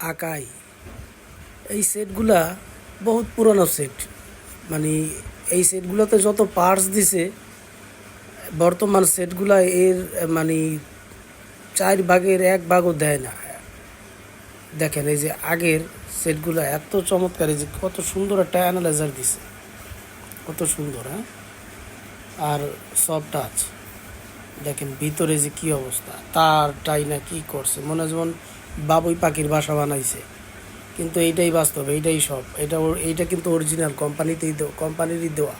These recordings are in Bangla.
আকাই এই সেটগুলা বহুত পুরনো সেট। মানে এই সেটগুলোতে যত পার্টস দিছে, বর্তমান সেটগুলা এর মানে চার ভাগের এক ভাগও দেয় না। দেখেন এই যে আগের সেটগুলো এত চমৎকার, এই যে কত সুন্দর একটা অ্যানালাইজার দিছে। কত সুন্দর হ্যাঁ? আর সব টাচ দেখেন ভিতরে যে কি অবস্থা তার টাই না কি করছে। মনে যেমন বাবুই পাখির বাসা বানাইছে। কিন্তু এইটাই বাস্তব, এইটাই সব। এটা এইটা কিন্তু অরিজিনাল কোম্পানিতেই দেওয়া কোম্পানিরই দেওয়া।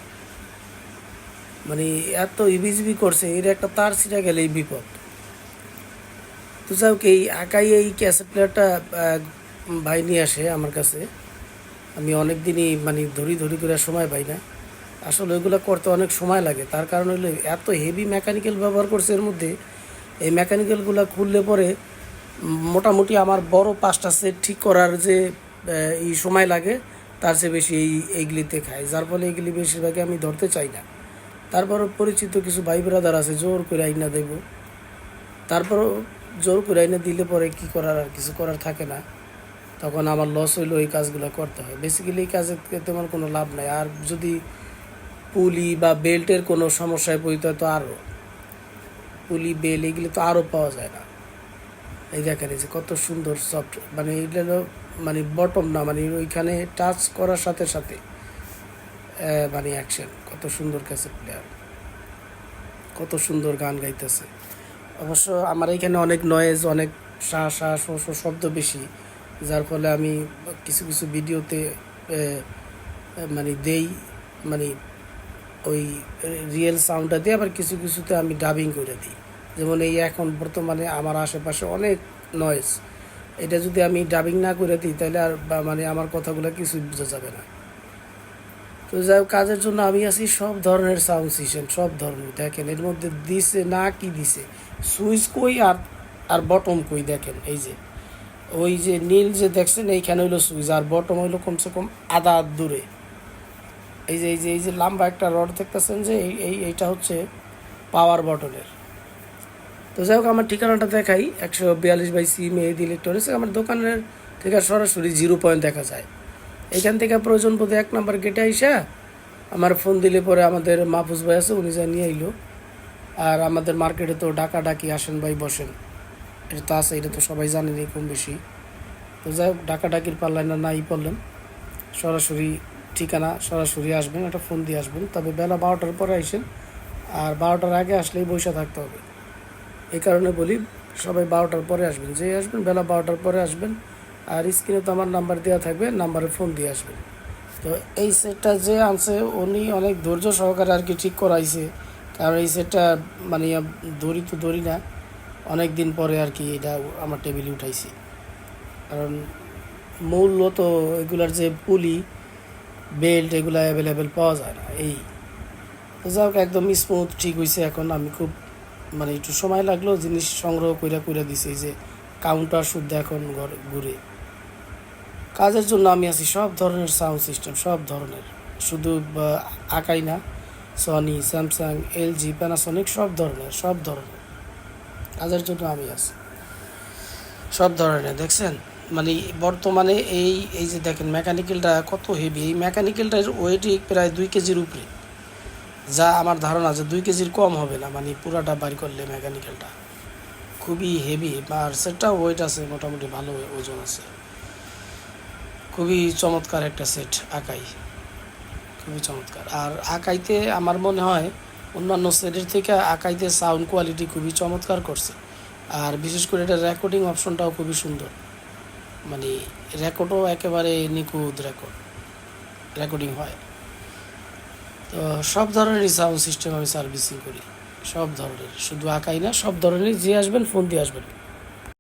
মানে এত ইবিজিবি করছে, এর একটা তার ছিঁড়া গেলে এই বিপদ। তো যাই হোক, এই আঁকাই এই ক্যাসেট প্লেয়ারটা ভাই নিয়ে আসে আমার কাছে। আমি অনেক দিনই মানে ধরি ধরি করে সময় পাই না। আসলে ওইগুলো করতে অনেক সময় লাগে। তার কারণ হলো এত হেভি মেকানিক্যাল ব্যবহার করছে এর মধ্যে। এই মেকানিক্যালগুলো খুললে পরে মোটামুটি আমার বড় পাঁচটা সেট ঠিক করার যে এই সময় লাগে, তার চেয়ে বেশি এই এইগুলিতে খায় যার ফলে এইগুলি বেশিরভাগই আমি ধরতে চাই না। তারপরও পরিচিত কিছু ভাই ব্রাদার আছে, জোর করে আইনা দেব। তারপরও জোর করে আইনা দিলে পরে কি করার আর কিছু করার থাকে না। তখন আমার লস হইলেও এই কাজগুলো করতে হয়। বেসিক্যালি এই কাজে তেমন কোনো লাভ নাই। আর যদি পুলি বা বেল্টের কোনো সমস্যায় পড়িতে তো আরও পুলি বেল এগুলি তো আরও পাওয়া যায় না। এই দেখেন এই যে কত সুন্দর সফট মানে এইগুলো হলো মানে বটম না মানে ওইখানে টাচ করার সাথে সাথে মানে অ্যাকশন কত সুন্দর ক্যাসেট প্লেয়ার কত সুন্দর গান গাইতেছে। অবশ্য আমার এখানে অনেক নয়েজ অনেক শা শা শো শো শব্দ বেশি, যার ফলে আমি কিছু কিছু ভিডিওতে মানে দেই মানে ওই রিয়েল সাউন্ডটা দিয়ে আবার কিছু, কিছুতে আমি ডাবিং করে দিই। যেমন এই এখন বর্তমানে আমার আশেপাশে অনেক নয়েজ এটা যদি আমি ডাবিং না করে দিই তাহলে আর মানে আমার কথাগুলো কিছুই বোঝা যাবে না। তো যাই হোক, কাজের জন্য আমি আছি সব ধরনের সাউন্ড সিস্টেম সব ধরনের। দেখেন এর মধ্যে দিছে না কি দিছে? সুইচ কই আর আর বটম কই দেখেন এই যে। ওই যে নীল যে দেখছেন এইখানে হইল সুইচ আর বটম হইল কমসে কম আধা হাত দূরে। এই যে এই যে এই যে লম্বা একটা রড দেখতেছেন যে এই এইটা হচ্ছে পাওয়ার বটনের তো যাই হোক, আমার ঠিকানাটা দেখাই। একশো বিয়াল্লিশ বাই সি মেহেদি ইলেকট্রনিক্স। আমার দোকানের থেকে সরাসরি জিরো পয়েন্ট দেখা যায়। এখান থেকে প্রয়োজন বোধ এক নাম্বার গেটে আইসা আমার ফোন দিলে পরে আমাদের মাহফুজ ভাই আছে, উনি যা নিয়ে আইলো। আর আমাদের মার্কেটে তো ডাকা ডাকি আসেন ভাই বসেন। এটা তো আছে, এটা তো সবাই জানেনি কম বেশি। তো যাই হোক ডাকা ডাকির পারলেন না, নাই পড়লেন। সরাসরি ঠিকানা, সরাসরি আসবেন, একটা ফোন দিয়ে আসবেন। তবে বেলা বারোটার পরে আসেন আর বারোটার আগে আসলেই বসে থাকতে হবে। এই কারণে বলি, সবাই বারোটার পরে আসবেন। যে আসবেন, বেলা বারোটার পরে আসবেন। আর স্ক্রিনে তো আমার নাম্বার দেওয়া থাকবে নাম্বারে ফোন দিয়ে আসবেন। তো এই সেটটা যে আনছে, উনি অনেক ধৈর্য সহকারে আর কি ঠিক করাইছে। কারণ এই সেটটা মানে দড়ি তো দড়ি না, অনেক দিন পরে আর কি এটা আমার টেবিলে উঠাইছি। কারণ মূলত এগুলার যে পুলি বেল্ট এগুলো অ্যাভেলেবেল পাওয়া যায় না, এই। তো যাই হোক, একদম স্মুথ ঠিক হয়েছে এখন। আমি খুব মানে একটু সময় লাগল, জিনিস সংগ্রহ করে করে দিছি যে কাউন্টার শুদ্ধ এখন ঘর- ঘুরে। কাজের জন্য আমি আছি, সব ধরনের সাউন্ড সিস্টেম সব ধরনের। শুধু আঁকাই না সনি স্যামসাং এলজি প্যানাসনিক সব ধরনের সব ধরনের। কাজের জন্য আমি আছি। সব ধরনের, দেখছেন? মানে বর্তমানে এই এই যে দেখেন মেকানিক্যালটা কত হেভি এই মেকানিক্যালটার ওয়েটই প্রায় দুই কেজির উপরে। যা আমার ধারণা যে দুই কেজির কম হবে না মানে পুরাটা বাড়ি করলে মেকানিক্যালটা খুবই হেভি আর সেটটাও ওয়েট আছে, মোটামুটি ভালো ওজন আছে। খুবই চমৎকার একটা সেট আঁকাই। খুবই চমৎকার। আর আঁকাইতে আমার মনে হয় অন্যান্য সেটের থেকে আঁকাইতে সাউন্ড কোয়ালিটি খুবই চমৎকার করছে। আর বিশেষ করে এটা রেকর্ডিং অপশনটাও খুবই সুন্দর। মানে রেকর্ডও একেবারে নিখুঁত রেকর্ড রেকর্ডিং হয়। তো সব ধরনেরই সাউন্ড সিস্টেম আমি সার্ভিসিং করি। সব ধরনের। শুধু আঁকাই না, সব ধরনের যে আসবেন ফোন দিয়ে আসবেন।